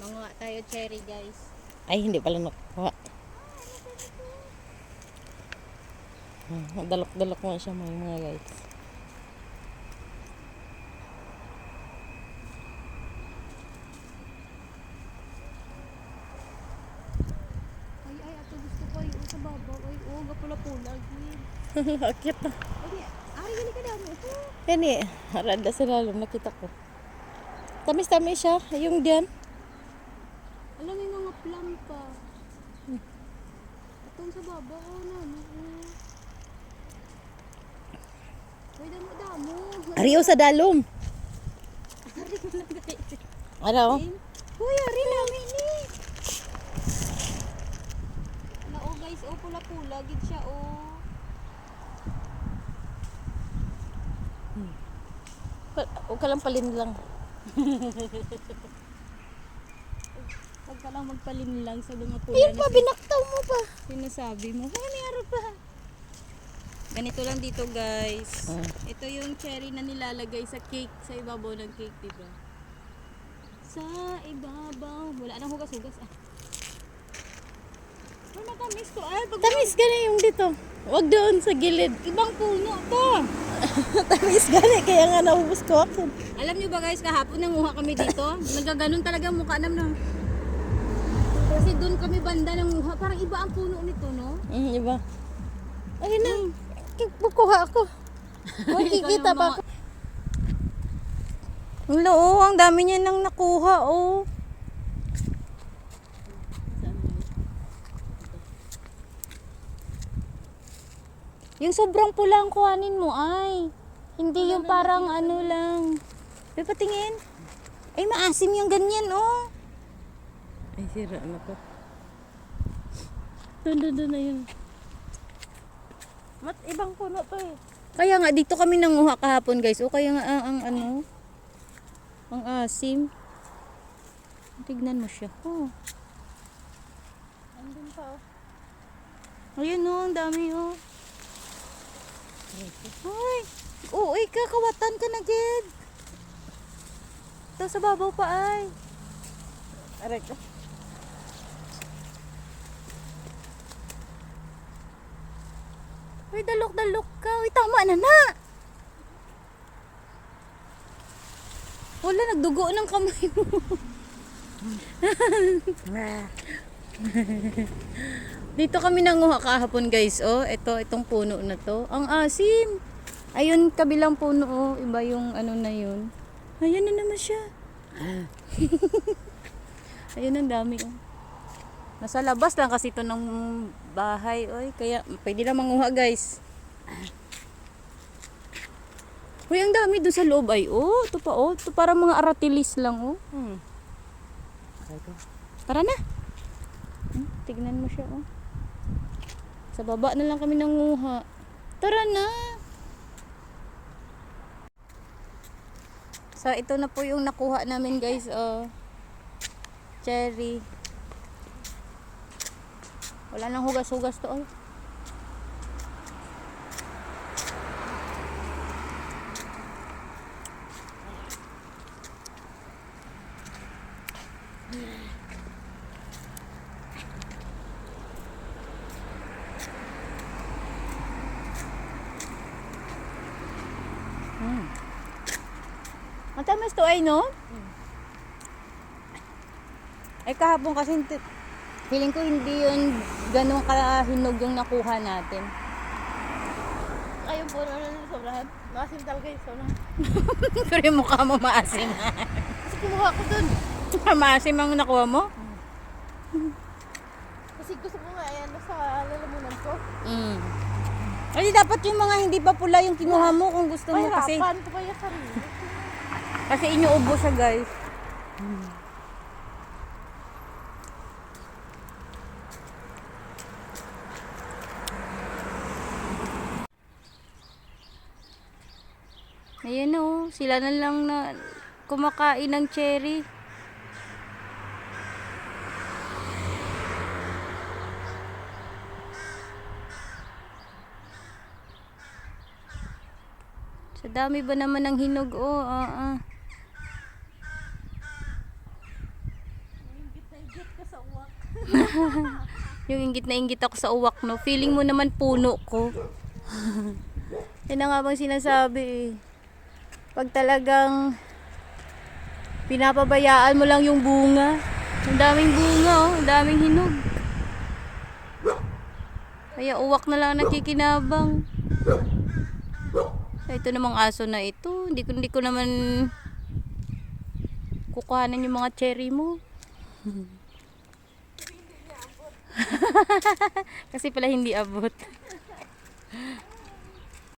Manguha tayo cherry guys. Ay, hindi pala nakuha. Hmm, Dalok-dalok mo siya mga mga guys. Ay, ay, ato gusto ko. Ay, sa babaw. Ay, oh, gapula-pula. Akit na. Kani, harada sa lalong nakita ko. Tamis-tamis siya. Yung diyan. Alam mo mga plum pa. Itong sa babaw. Oh, nani. Oh. Ay, damo-damo. Ariyo sa dalom. Ano? Uy, ari namin ni. Na, oh guys, oh, pula-pula. Gid siya, oh. Huwag ka lang palin lang. Huwag ka lang magpalin lang sa mga pula Ayun na pa, binaktaw mo pa. sinasabi mo. Ay, mayroon pa. Ganito lang dito, guys. Ah. Ito yung cherry na nilalagay sa cake, sa ibabaw ng cake, di ba? Sa ibabaw. Wala nang hugas-hugas, ah. Ay, matamis to. Ay, pag Tamis gani yung dito. Huwag doon sa gilid. ibang puno to. Tamis gani, kaya nga naubos ko ako. Alam nyo ba guys, kahapon nanguha kami dito. Nagaganon talaga ang mukha namin. Kasi doon kami banda nanguha. Parang iba ang puno nito, no? Mm, iba. Ayun na. Kukuha ako. Makikita pa ako. Wala, oh, ang dami niya nang nakuha, oh. Yung sobrang pula ang kuhanin mo, ay. Hindi yung parang ano lang. May patingin. Ay, maasim yung ganyan, oh. Ay, sira na to. Doon, doon, doon na yun. Mat, ibang puno to eh. Kaya nga, dito kami nanguha kahapon guys. O kaya nga ang, ang ano, ang asim. Tignan mo siya. Oh. Andun pa, oh. Ayun oh, ang dami oh. Ay, oo, ay, kakawatan ka na, Ged. Ito sa babaw pa ay. Aray ka. Uy, dalok-dalok ka. Uy, tama na na. Wala, nagdugo ng kamay mo. Dito kami nanguha kahapon guys, oh. Ito, itong puno na to. Ang asim. Ayun, kabilang puno, oh. Iba yung ano na yun. Ayan na naman siya. Ayun, ang dami, oh. Nasa labas lang kasi ito ng bahay, oy. Kaya, pwede lang manguha, guys. Uy, ang dami doon sa loob ay, oh. Ito pa, oh. Ito para mga aratilis lang, oh. Hmm. Tara na. Tignan mo siya, oh. Sa baba na lang kami nanguha. Tara na. So, ito na po yung nakuha namin, guys, oh. Cherry. Wala nang hugas-hugas to, oh. Matamis to ay, no? Ay kahapon kasi feeling ko hindi yun ganun kahinog yung nakuha natin. Ayun po, ano na sobrahan. Masim talaga yung sobrahan. Pero yung mukha mo maasim. Kasi kumuha ko dun. maasim ang nakuha mo? Kasi gusto ko nga, ayan, sa lalamunan ko. Mm. Kasi dapat yung mga hindi pa pula yung kinuha mo kung gusto mo kasi Pahirapan ko kaya sarili. Kasi inyuubo siya guys. Ayan o, sila na lang na kumakain ng cherry. Sa dami ba naman ng hinog? Oh, ah, ah. yung inggit na inggit ako sa uwak, no? Feeling mo naman puno ko. Yan na nga bang sinasabi eh. Pag talagang pinapabayaan mo lang yung bunga. Ang daming bunga oh, ang daming hinog. Kaya uwak na lang nakikinabang. Ito namang aso na ito. Hindi ko, hindi ko naman kukuhanan yung mga cherry mo. Kasi pala hindi abot.